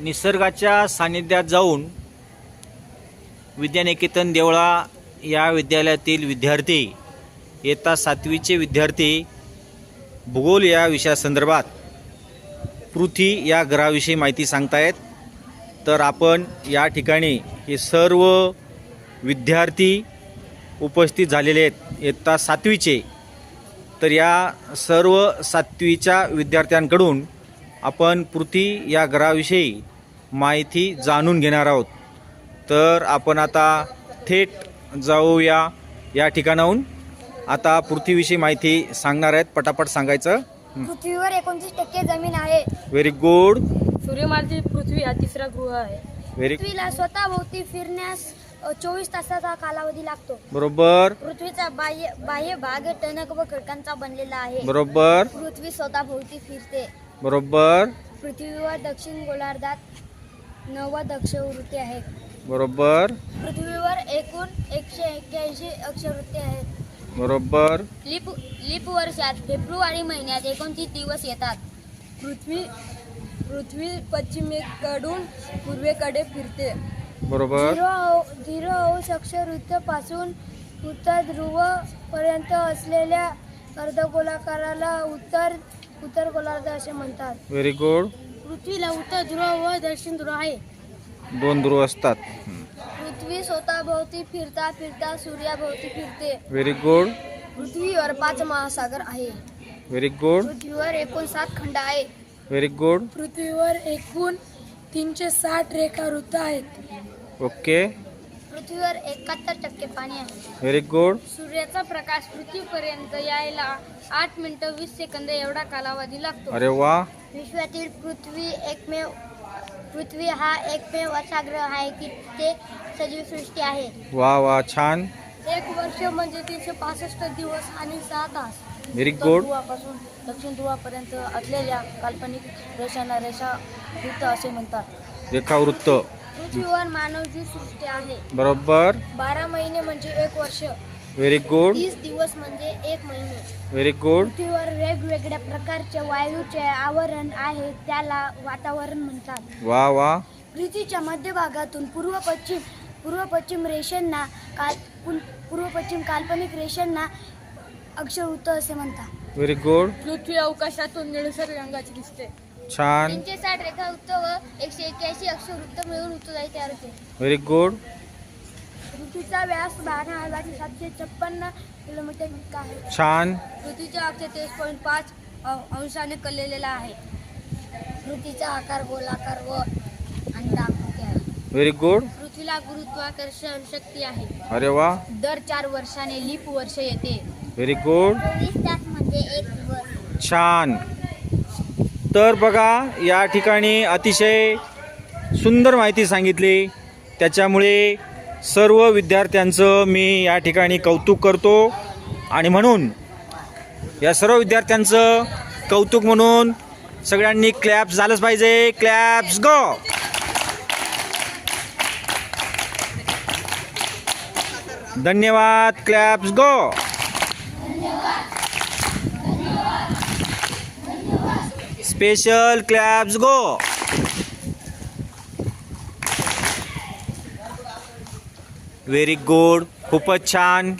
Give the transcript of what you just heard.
निसर्गाच्या सानिध्यात जाऊन विद्यानिकेतन देवळा या विद्यालयातील विद्यार्थी इयत्ता सातवीचे विद्यार्थी भूगोल या विषयासंदर्भात पृथ्वी या ग्रहाविषयी माहिती सांगतायत. तर आपण या ठिकाणी हे सर्व विद्यार्थी उपस्थित झालेले आहेत इयत्ता सातवीचे. तर या सर्व सातवीच्या विद्यार्थ्यांकडून आपण पृथ्वी या ग्रहाविषयी माहिती जाणून घेणार आहोत. तर आपण आता थेट जाऊया या ठिकाणाहून. आता पृथ्वीविषयी माहिती सांगणार आहेत. पटापट सांगायचं. पृथ्वीवर एकोणतीस टक्के जमीन आहे. व्हेरी गुड सूर्यमालेतील पृथ्वी हा तिसरा ग्रह आहे. व्हेरी पृथ्वीला स्वतःभोवती फिरण्यास चोवीस तासाचा कालावधी लागतो. बरोबर. पृथ्वीचा बाह्य बाह्य भाग टणक व खडकांचा बनलेला आहे. बरोबर. पृथ्वी स्वतःभोवती फिरते. बरोबर. पृथ्वीवर दक्षिण गोलार्धात नव्वद अक्षवृत्ती आहेत बरोबर. पृथ्वीवर एकूण एकशे एक्क्याऐंशी अक्षवृत्ती आहेत. बरोबर. लिप लिप वर्षात फेब्रुवारी महिन्यात एकोणतीस दिवस येतात. पृथ्वी पृथ्वी पश्चिमेकडून पूर्वेकडे फिरते. बरोबर. झिरो झिरो अंश अक्षवृत्तापासून उत्तर ध्रुव पर्यंत असलेल्या अर्धगोलाकाराला उत्तर उत्तर गोलार्ध असे म्हणतात. व्हेरी गुड पृथ्वीला उत्तर ध्रुव व दक्षिण ध्रुव आहे. दोन ध्रुव असतात. पृथ्वी स्वतःभोवती फिरता फिरता सूर्याभोवती फिरते. व्हेरी गुड पृथ्वीवर पाच महासागर आहे. व्हेरी गुड पृथ्वीवर एकूण सात खंड आहे व्हेरी गुड पृथ्वीवर एकूण तीनशे साठ रेखा वृत्त आहेत. ओके पृथ्वीवर एकाहत्तर टक्के पाणी आहे. व्हेरी गुड सूर्याचा प्रकाश पृथ्वीपर्यंत यायला आठ मिनिटं वीस सेकंद एवढा कालावधी लागतो. अरे वा. विश्वातील पृथ्वी एकमेव पृथ्वी हा एकमेव असा ग्रह आहे की ते सजीव सृष्टी आहे. वा वा छान. एक वर्ष म्हणजे तीनशे पासष्ट दिवस आणि सहा तास. व्हेरी गुड ध्रुवापासून दक्षिण ध्रुवापर्यंत असलेल्या काल्पनिक रेषांना रेषा वृत्त असे म्हणतात. रेखावृत्त. पृथ्वीवर मानवची सृष्टी आहे. बरोबर. बारा महिने म्हणजे एक वर्ष. व्हेरी गुड तीस दिवस म्हणजे एक महिने. व्हेरी गुड पृथ्वीवर वेगवेगळ्या प्रकारचे वायूचे आवरण आहे त्याला वातावरण म्हणतात. वा वा. पृथ्वीच्या मध्यभागातून पूर्व पश्चिम पूर्व पश्चिम रेषांना काल पूर्व पश्चिम काल्पनिक रेषांना अक्षरवृत्त असे म्हणतात. व्हेरी गुड पृथ्वी अवकाशातून निळसर रंगाची दिसते. छान. तीनशे साठ रेखावृत्त व एकशे एक्याऐंशी अक्षरवृत्त मिळून ऋतुदायी तयार होते. व्हेरी गुड पृथ्वीचा व्यास बारा हजार सातशे छप्पन्न किलोमीटर इतका आहे. छान. पृथ्वीचा अक्ष तेवीस पॉईंट पाच अंशाने कललेला आहे. पृथ्वीचा आकार गोलाकार व अंडाकृती आहे. व्हेरी गुड पृथ्वीला गुरुत्वाकर्षण शक्ती आहे. अरे वा. दर चार वर्षाने लीप वर्ष येते. व्हेरी गुड चोवीस तास म्हणजे एक दिवस. छान. तर बघा या ठिकाणी अतिशय सुंदर माहिती सांगितली. त्याच्यामुळे सर्व विद्यार्थ्यांचं मी या ठिकाणी कौतुक करतो. आणि म्हणून या सर्व विद्यार्थ्यांचं कौतुक म्हणून सगळ्यांनी क्लॅप्स झालंच पाहिजे. क्लॅप्स गो धन्यवाद. Claps go special claps go very good खूपच छान.